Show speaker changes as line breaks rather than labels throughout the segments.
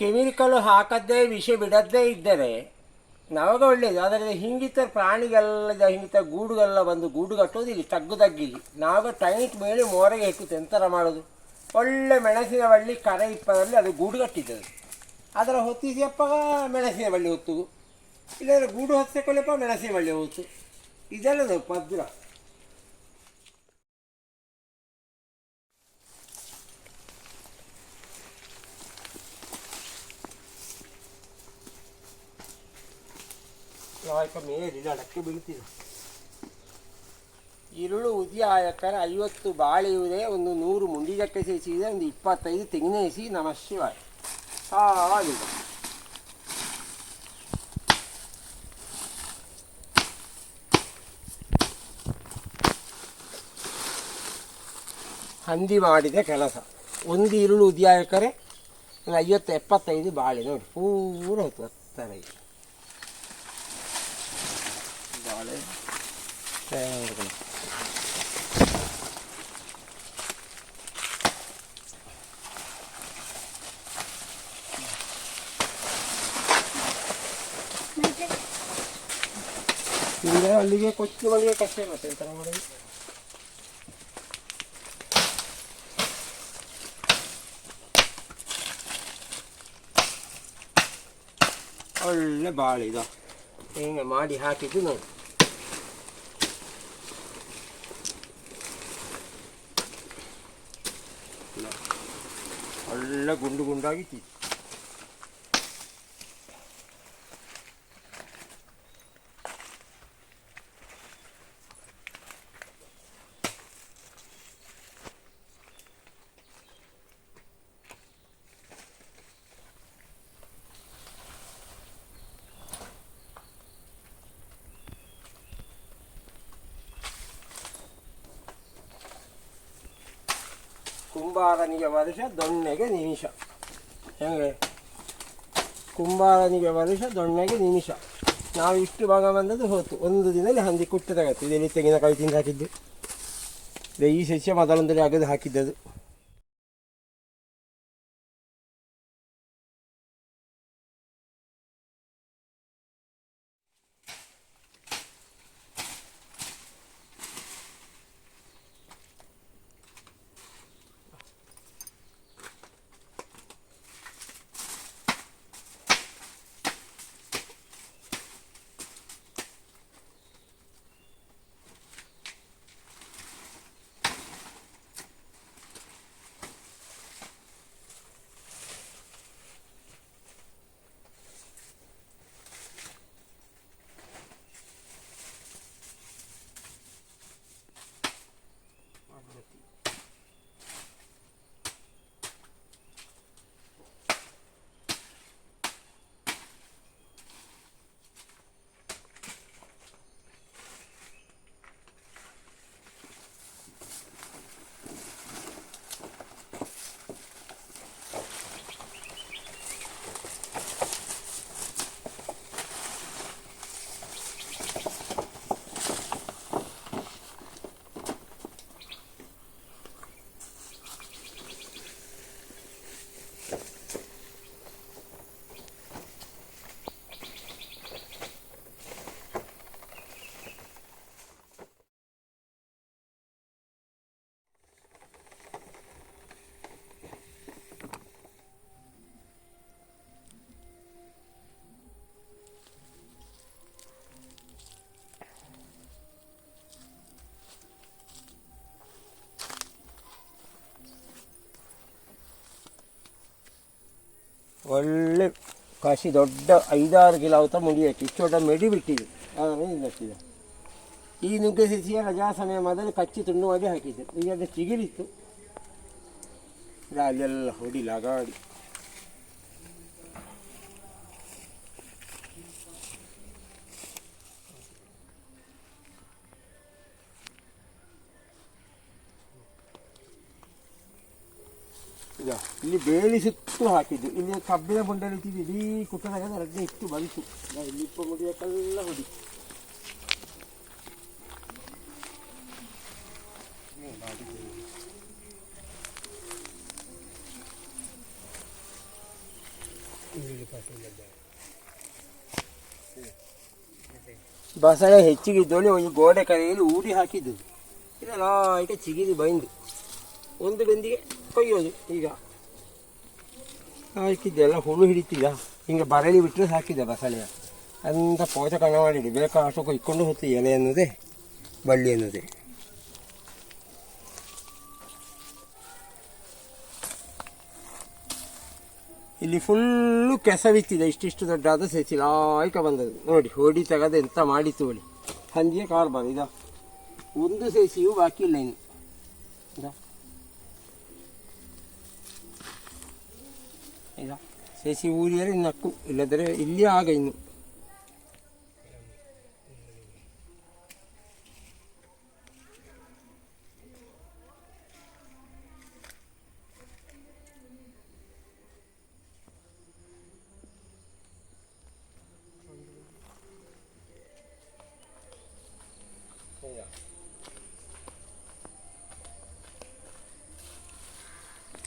Chemical ಹಾಕದ್ದೇ ವಿಷ ಬಿಡದ್ದೇ ಇದ್ದರೆ ನಮಗೆ ಒಳ್ಳೆಯದು ಆದರೆ ಹಿಂಗಿತ ಪ್ರಾಣಿಗೆಲ್ಲ ಹಿಂಗಿತ ಗೂಡುಗೆಲ್ಲ ಬಂದು ಗೂಡು ಕಟ್ಟೋದು ಇಲ್ಲಿ ತಗ್ಗು ತಗ್ಗಿಲಿ. ನಾವು ಟೈಟ್ ಮೇಲೆ ಮೋರೆಗೆ ಹೆಕ್ಕುತ್ತೆ ಎಂಥರ ಮಾಡೋದು? ಒಳ್ಳೆ ಮೆಣಸಿನ ಬಳ್ಳಿ, ಕರೆ ಇಪ್ಪದಲ್ಲಿ ಅದು ಗೂಡು ಕಟ್ಟಿದ್ದದು. ಅದರ ಹೊತ್ತಿದೆಯಪ್ಪ ಮೆಣಸಿನ ಬಳ್ಳಿ ಹೊತ್ತು ಇಲ್ಲಾಂದ್ರೆ ಗೂಡು ಹೊತ್ತಿಕೊಳ್ಳಪ್ಪ ಮೆಣಸಿನ ಬಳ್ಳಿ ಹೊತ್ತು. ಇದೆಲ್ಲದು ಪದ್ರ ನಾಯಕ ಮೇಲಿನ ಅಡಕ್ಕೆ ಬೀಳ್ತಿದೆ. ಇರುಳು ಉದಿಯ ಎಕರೆ ಐವತ್ತು ಬಾಳೆಯುವುದೇ ಒಂದು ನೂರು ಮುಂಡಿದಕ್ಕೆ ಸೇರಿಸಿದೆ ಒಂದು ಇಪ್ಪತ್ತೈದು ತೆಂಗಿನ ಎಸಿ ನಮ ಶಿವಾಯ ಹಾಗೆ ಹಂದಿ ಮಾಡಿದ ಕೆಲಸ. ಒಂದು ಇರುಳು ಉದ್ಯಾಯಕರೇ ಒಂದು ಐವತ್ತು ಎಪ್ಪತ್ತೈದು ಬಾಳೆ ನೋಡಿ. ಪೂರ ಹೊತ್ತು ಹತ್ತರ ಇದೆ ಬಾಳೆ ತಯಾರು ಮಾಡ್ಕೊಳ್ಳಿ. ಹಿಂಗೆ ಅಲ್ಲಿಗೆ ಕೊಚ್ಚು ಮಲ್ಲಿಗೆ ಕಷ್ಟ ಮತ್ತೆ ಎಂತ ಮಾಡೋದು ಒಳ್ಳೆ ಬಾಳೆ ಇದು ಹಿಂಗೆ ಮಾಡಿ ಹಾಕಿದ್ದು ನೋಡಿ ಒಳ್ಳೆ ಗುಂಡು ಗುಂಡಾಗಿ ಕುಂಬಾರನಿಗೆ ವರ್ಷ, ದೊಣ್ಣೆಗೆ ನಿಮಿಷ. ಹೆಂಗೆ? ಕುಂಬಾರನಿಗೆ ವರ್ಷ, ದೊಣ್ಣೆಗೆ ನಿಮಿಷ. ನಾವು ಇಷ್ಟು ಭಾಗ ಬಂದದ್ದು ಹೋತು. ಒಂದು ದಿನದಲ್ಲಿ ಹಂದಿ ಕುಟ್ಟಿ ತಗತ್ತೆ ಇದರಲ್ಲಿ ತೆಂಗಿನಕಾಯಿ ತಿಂದು ಹಾಕಿದ್ದು. ಈ ಸಸ್ಯ ಮೊದಲೊಂದರಲ್ಲಿ ಅಗದು ಹಾಕಿದ್ದದು. ಕಸಿ ದೊಡ್ಡ ಐದಾರು ಕಿಲೋ ಅವತ ಇಷ್ಟು ದೊಡ್ಡ ಮೆಡಿ ಬಿಟ್ಟಿದೆ. ಅದನ್ನು ಈ ನುಗ್ಗೆ ಸಸಿಯ ರಜಾ ಸಮಯ ಮೊದಲು ಕಚ್ಚಿ ತುಂಡು ಹಾಕಿದ್ದೆ. ಈಗ ಅದು ಚಿಗಿಲಿತ್ತು ಅಲ್ಲೆಲ್ಲ ಹೊಡಿ ಇಲ್ಲಿ ಬೇಲಿ ಸುತ್ತು ಹಾಕಿದ್ದು. ಇಲ್ಲಿ ಕಬ್ಬಿನ ಬುಂಡೆಲಿ ಇಟ್ಟಿದ್ದು, ಇಡೀ ಕುಟ್ಟದಾಗ ರಡ್ಡೆ ಇಟ್ಟು ಬಂತು. ಇಲ್ಲಿ ಇಪ್ಪ ಮುಡಿಯಕ್ಕೆಲ್ಲ ಹೊಡಿ ಬಸಳೆ ಹೆಚ್ಚಿಗೆ ಇದ್ದೋಳಿ ಒಂದು ಗೋಡೆ ಕರೆಯಲ್ಲಿ ಊರಿ ಹಾಕಿದ್ದು. ಇದೆಲ್ಲ ಈಗ ಚಿಗಿರಿ ಬೈಂದು. ಒಂದು ಬೆಂದಿಗೆ ಕೊಯ್ಯೋದು ಈಗ. ಹಾಕಿದ್ದೆಲ್ಲ ಹುಳು ಹಿಡಿತೀಯ ಹಿಂಗೆ ಬರಳಿ ಬಿಟ್ಟರೆ ಹಾಕಿದ್ದೆ ಬಸಳೆಯ. ಅಂತ ಪೋಚ ಕಣ ಮಾಡಿಡಿ ಬೇಕಾಷ್ಟು ಕೊಯ್ಕೊಂಡು ಹೊತ್ತು ಎಲೆ ಅನ್ನೋದೇ, ಬಳ್ಳಿ ಅನ್ನೋದೇ. ಇಲ್ಲಿ ಫುಲ್ಲು ಕೆಸವಿತ್ತಿದೆ, ಇಷ್ಟಿಷ್ಟು ದೊಡ್ಡಾದ ಸಸಿ ಲಾಯ್ಕ ಬಂದದ್ದು. ನೋಡಿ, ಹೊಡಿ ತೆಗೆದು ಎಂತ ಮಾಡಿತ್ತು ಹೊಳಿ ಸಂಜೆ ಕಾರ್ ಬಂದಿದ ಒಂದು ಸೇಸಿಯು ಬಾಕಿ ಇಲ್ಲ ಇನ್ನು. ಸಸಿ ಊರಿಯಲ್ಲಿ ನಕ್ಕು ಇಲ್ಲದ್ರೆ ಇಲ್ಲಿ ಆಗ ಇನ್ನು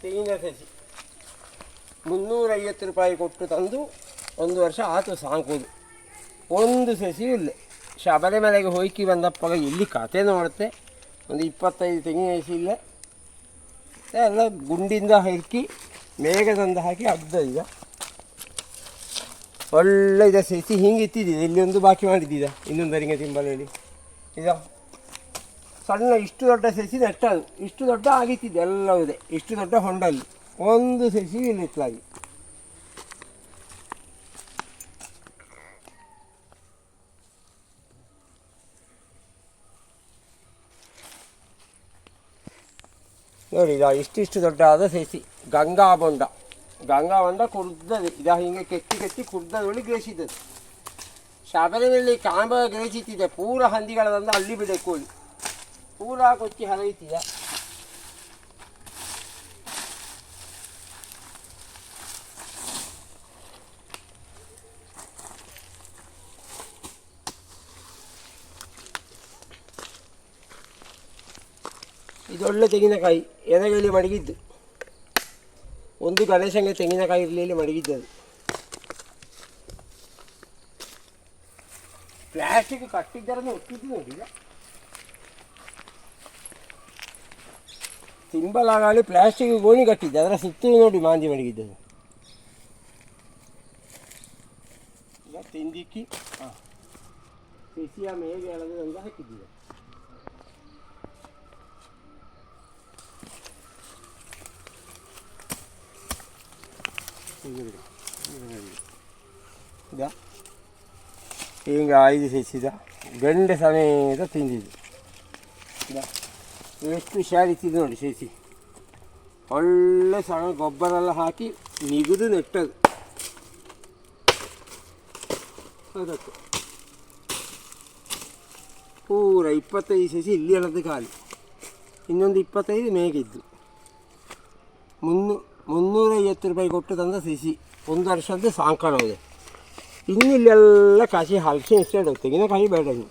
ತೆಂಗಿನ ಸಸಿ ಮುನ್ನೂರೈವತ್ತು ರೂಪಾಯಿ ಕೊಟ್ಟು ತಂದು ಒಂದು ವರ್ಷ ಆತು ಸಾಕೋದು ಒಂದು ಸಸಿಯೂ ಇಲ್ಲ. ಶಬರಿಮಲೆಗೆ ಹೋಯ್ಕಿ ಬಂದಪ್ಪಾಗ ಇಲ್ಲಿ ಕತೆ ನೋಡುತ್ತೆ. ಒಂದು ಇಪ್ಪತ್ತೈದು ತೆಂಗಿನ ಸಸಿ ಇಲ್ಲ. ಎಲ್ಲ ಗುಂಡಿಂದ ಹಾಕಿ ಮೇಘದಿಂದ ಹಾಕಿ ಅಗ್ದ ಈಗ. ಒಳ್ಳೆ ಇದೆ ಸಸಿ ಹಿಂಗೆ ಇತ್ತಿದ್ದಿದೆ ಇಲ್ಲಿ ಒಂದು ಬಾಕಿ ಮಾಡಿದ್ದಿದ ಇನ್ನೊಂದು ಅರಿಂಗ ತಿಂಬಲೇಳಿ ಇದ ಸಣ್ಣ ಇಷ್ಟು ದೊಡ್ಡ ಸಸಿ ನೆಟ್ಟದು. ಇಷ್ಟು ದೊಡ್ಡ ಆಗಿತ್ತಿದೆ. ಎಲ್ಲವೂ ಇದೆ. ಇಷ್ಟು ದೊಡ್ಡ ಹೊಂಡಲ್ಲಿ. ಒಂದು ಸಸಿ ಇಲ್ಲಿತ್ತಲಾಗಿ ನೋಡಿ ಇದ ಇಷ್ಟಿಷ್ಟು ದೊಡ್ಡ ಆದ ಸಸಿ ಗಂಗಾ ಬೊಂಡ ಗಂಗಾ ಬೊಂಡ ಕುರ್ದದೆ ಇದ ಹಿಂಗೆ ಕೆತ್ತಿ ಕೆತ್ತಿ ಕುರ್ದದೊಳಗೆ ಗ್ರಹಿಸಿದ್ದದು ಶಬರಿಮಲೆ ಕಾಂಬ ಗ್ರಹಿಸುತ್ತಿದೆ ಪೂರ ಹಂದಿಗಳದಂದ ಅಲ್ಲಿ ಬಿಡೆ ಕೋಳಿ ಪೂರ ಕೊಚ್ಚಿ ಹರಿಯುತ್ತಿದೆ ಇದೊಳ್ಳೆ ತೆಂಗಿನಕಾಯಿ ಎದೆಗೆಯಲ್ಲಿ ಮಡಗಿದ್ದು ಒಂದು ಗಣೇಶಂಗೆ ತೆಂಗಿನಕಾಯಿ ಇರಲಿ ಮಡಗಿದ್ದದು ಪ್ಲಾಸ್ಟಿಕ್ ಕಟ್ಟಿದ್ದರನ್ನು ಒಟ್ಟಿದ್ದು ನೋಡಿಲ್ಲ ತಿಂಬಲಾಗಲಿ ಪ್ಲಾಸ್ಟಿಕ್ ಗೋಣಿ ಕಟ್ಟಿದ್ದೆ ಅದರ ಸುತ್ತಲೂ ನೋಡಿ ಮಾಂದಿ ಮಡಗಿದ್ದದು ಈಗ ತಿಂದಿಕ್ಕಿ ಹಾಂ ಬಿಸಿಯ ಮೇಲೆ ಎಳೆದು ಒಂದು ಹಾಕಿದ್ದಿದೆ ಇದ ಹಿಂಗೆ ಐದು ಸಿಸಿದ ಗಂಡೆ ಸಮೇತ ತಿಂದಿದ್ದು. ಇದ ಎಷ್ಟು ಶಾರಿತಿದ್ದು ನೋಡಿ ಸೇಸಿ ಒಳ್ಳೆ ಸಣ್ಣ ಗೊಬ್ಬರ ಎಲ್ಲ ಹಾಕಿ ನಿಗುದು ನೆಟ್ಟದು ಅದಕ್ಕೆ. ಪೂರ ಇಪ್ಪತ್ತೈದು ಸಸಿ ಇಲ್ಲಿ ಎಳೆದು ಖಾಲಿ. ಇನ್ನೊಂದು ಇಪ್ಪತ್ತೈದು ಮೇಗಿದ್ದು ಮುನ್ನೂ ಮುನ್ನೂರೈವತ್ತು ರೂಪಾಯಿ ಕೊಟ್ಟು ತಂದ ಸಸಿ ಒಂದು ವರ್ಷದ್ದು ಸಾಂಕಾಣ ಇದೆ ಇನ್ನು ಇಲ್ಲೆಲ್ಲ ಕಾಸಿ ಹಲಸೆ ಇಷ್ಟ ತೆಂಗಿನಕಾಯಿ ಬೇಡ ಇನ್ನು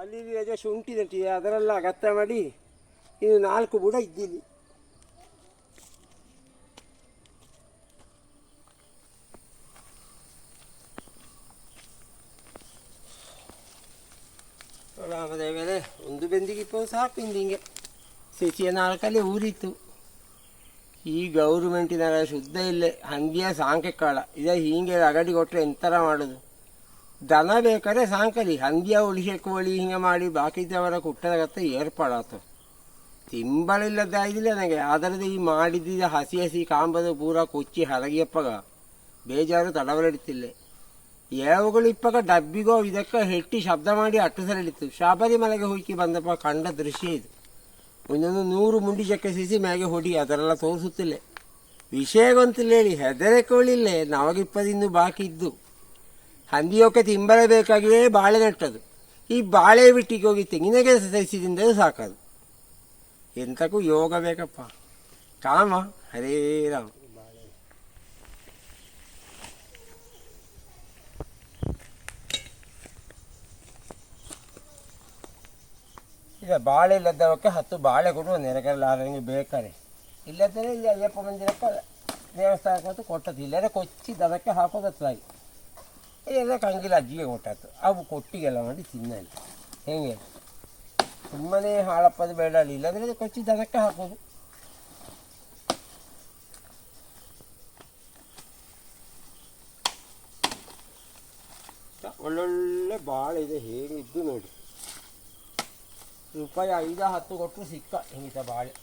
ಅಲ್ಲಿ ಇಲ್ಲಿ ರಜೆ ಶುಂಠಿ ನೆಟ್ಟಿ ಅದರೆಲ್ಲ ಅಗತ್ಯ ಮಾಡಿ ಇದು ನಾಲ್ಕು ಬುಡ ಇದ್ದಿಲ್ಲಿ ರಾಮದೇವರೇ ಒಂದು ಇಪ್ಪ ಸಾಕು ಇಂದು ಹಿಂಗೆ. ಸಸಿಯ ನಾಲ್ಕಲ್ಲಿ ಊರಿತ್ತು. ಈ ಗೌರ್ಮೆಂಟಿನ ಶುದ್ಧ ಇಲ್ಲೇ ಹಂದಿಯ ಸಾಂಕೆ ಕಾಳ ಇದ ಹೀಗೆ ಅಗಡಿ ಕೊಟ್ಟರೆ ಎಂಥರ ಮಾಡೋದು? ದನ ಬೇಕಾದ್ರೆ ಸಾಂಕಲಿ ಹಂದಿಯ ಕೋಳಿ ಹಿಂಗೆ ಮಾಡಿ ಬಾಕಿದವರ ಕುಟ್ಟದಾಗತ್ತ ಏರ್ಪಾಡಾತು. ತಿಂಬಳಿಲ್ಲದಾಯ್ದಿಲ್ಲ ನನಗೆ. ಅದರದ್ದು ಈ ಮಾಡಿದ್ದ ಹಸಿ ಹಸಿ ಕಾಂಬದ ಪೂರ ಕೊಚ್ಚಿ ಹರಗಿಯಪ್ಪಗ ಬೇಜಾರು ತಡವಲಿಡ್ತಿಲ್ಲ. ಯಾವಗಳು ಡಬ್ಬಿಗೋ ಇದಕ್ಕೆ ಹೆಟ್ಟಿ ಶಬ್ದ ಮಾಡಿ ಅಟ್ಟು ಸರಳಿತ್ತು. ಶಾಬರಿ ಮಲೆಗೆ ಹೋಗಿ ಬಂದಪ್ಪ ಕಂಡ ದೃಶ್ಯ ಇದು. ಒಂದೊಂದು ನೂರು ಮುಂಡಿ ಚಕ್ಕೆ ಮ್ಯಾಗೆ ಹೊಡಿ, ಅದರೆಲ್ಲ ತೋರಿಸುತ್ತಿಲ್ಲ. ವಿಷಯ ಗೊಂತಿಲ್ಲ ಹೇಳಿ. ಹೆದರಕೊಳ್ಳಿಲ್ಲ ನವಗಿಪ್ಪದಿಂದು ಬಾಕಿ ಇದ್ದು. ಹಂದಿಯೋಕೆ ತಿಂಬಲೇಬೇಕಾಗಿಯೇ ಬಾಳೆ ನೆಟ್ಟದು ಈ ಬಾಳೆ ಬಿಟ್ಟಿಗೆ ಹೋಗಿ ತೆಂಗಿನ ಕೆಲಸ ಸಹಿಸಿದಿಂದ ಸಾಕದು. ಎಂತಕ್ಕೂ ಯೋಗ ಬೇಕಪ್ಪ. ಕಾಮ ಹರೇ ರಾಮ. ಈಗ ಬಾಳೆ ಇಲ್ಲದವಕ್ಕೆ ಹತ್ತು ಬಾಳೆ ಕೊಡುವ ನೆರೆಕರಲಾರಂಗೆ ಬೇಕಾರೆ. ಇಲ್ಲದ್ರೆ ಇಲ್ಲಿ ಅಯ್ಯಪ್ಪ ಮಂದಿರಕ್ಕೆ ದೇವಸ್ಥಾನಕ್ಕೆ ಕೊಟ್ಟದ್ದು. ಇಲ್ಲದೇ ಕೊಚ್ಚಿ ದನಕ್ಕೆ ಹಾಕೋದತ್ಲಾಗಿ ಇಲ್ಲ ಕಂಗಿಲ್ಲ ಅಜ್ಜಿಗೆ ಕೊಟ್ಟದ್ದು ಅವು ಕೊಟ್ಟಿಗೆಲ್ಲ ಮಾಡಿ ತಿನ್ನಲಿ ಹೆಂಗೆ ಸುಮ್ಮನೆ ಹಾಳಪ್ಪದು ಬೇಡ ಅಲ್ಲಿ ಇಲ್ಲದ್ರೆ ಕೊಚ್ಚಿ ದನಕ್ಕೆ ಹಾಕೋದು ಒಳ್ಳೊಳ್ಳೆ ಬಾಳೆ ಇದೆ ಹೇಗಿದ್ದು ನೋಡಿ ರೂಪಾಯಿ ಐದು ಹತ್ತು ಕೊಟ್ಟು ಸಿಕ್ಕ ಹಿಂಗಿತ ಬಾಳೆ